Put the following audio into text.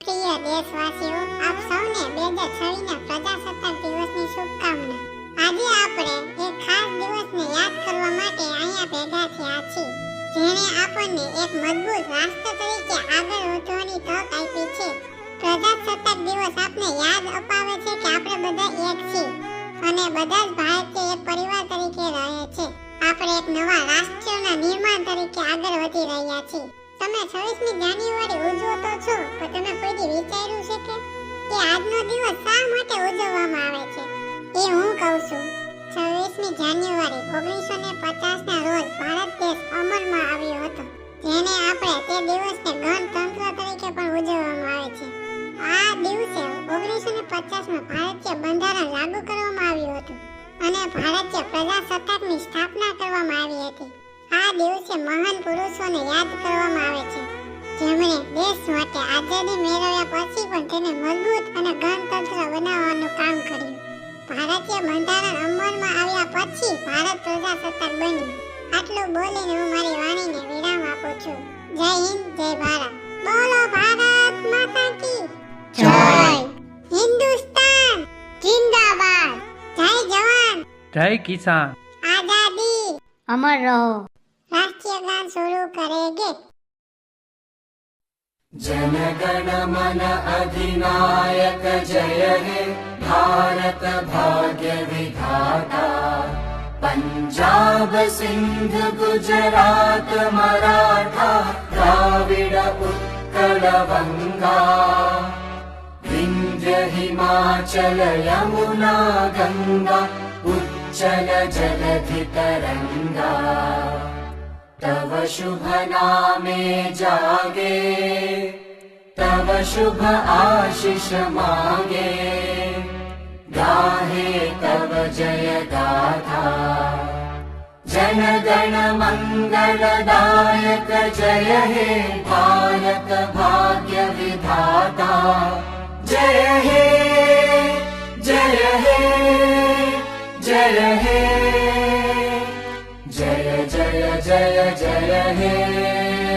પ્રિય દેશવાસીઓ, આપ સૌને બે હજાર છવ્વીસના પ્રજાસત્તાક દિવસની શુભકામના. આજે આપણે એક ખાસ દિવસને યાદ કરવા માટે અહીંયા ભેગા થયા છીએ, જેણે આપણને એક મજબૂત રાષ્ટ્ર તરીકે આગળ વધવાની તક આપી છે. પ્રજાસત્તાક દિવસ આપને યાદ અપાવે છે કે આપણે બધા એક છીએ અને બધા જ ભારતીય એક પરિવાર તરીકે રહે છે. આપણે એક નવા રાષ્ટ્રના નિર્માણ તરીકે આગળ વધી રહ્યા છીએ. તમે 26મી જાન્યુઆરી ઉજવો તો છો, પણ તમે કોઈ દી વિચાર્યું છે કે? કે આજનો દિવસ શા માટે ઉજવવામાં આવે છે? એ હું કહું છું. 26મી જાન્યુઆરી 1950 ના રોજ ભારત દેશ અમલમાં આવ્યો હતો, જેને આપણે તે દિવસને ગણતંત્ર તરીકે પણ ઉજવવામાં આવે છે. આ દિવસે 1950 માં ભારતીય બંધારણ લાગુ કરવામાં આવ્યું હતું અને ભારતીય પ્રજાસત્તાકની સ્થાપના કરવામાં આવી હતી. દિવસે મહાન પુરુષોને યાદ કરવામાં આવે છે. જેમણે દેશ માટે આઝાદી મેળવ્યા પછી પણ તેને મજબૂત અને ગણતંત્ર બનાવવાનું કામ કર્યું. ભારતીય બંધારણ અમલમાં આવ્યા પછી ભારત પ્રજાસત્તાક બન્યું. આટલું બોલીને હું મારી વાણીને વિરામ આપું છું. જય હિન્દ જય ભારત. બોલો ભારત માતા કી. જય. હિન્દુસ્તાન જિંદાબાદ. જય જવાન. જય કિસાન. આઝાદી. અમર રહો. यज्ञ शुरू करेंगे जनगण मन अधिनायक जय हे भारत भाग्य विधाता पञ्जाब सिन्धु गुजरात मराठा प्राविड पुत्रङ्गा विन्द्य हिमाचल यमुना गङ्गा उच्चल जगति तरङ्गा शुभ नामे जागे तव शुभ आशिष मागे। गाहे तव जय गाथा जन गण जय हे भारत भाग्य विधाता। जय हे जय हे जय हे जय जय हे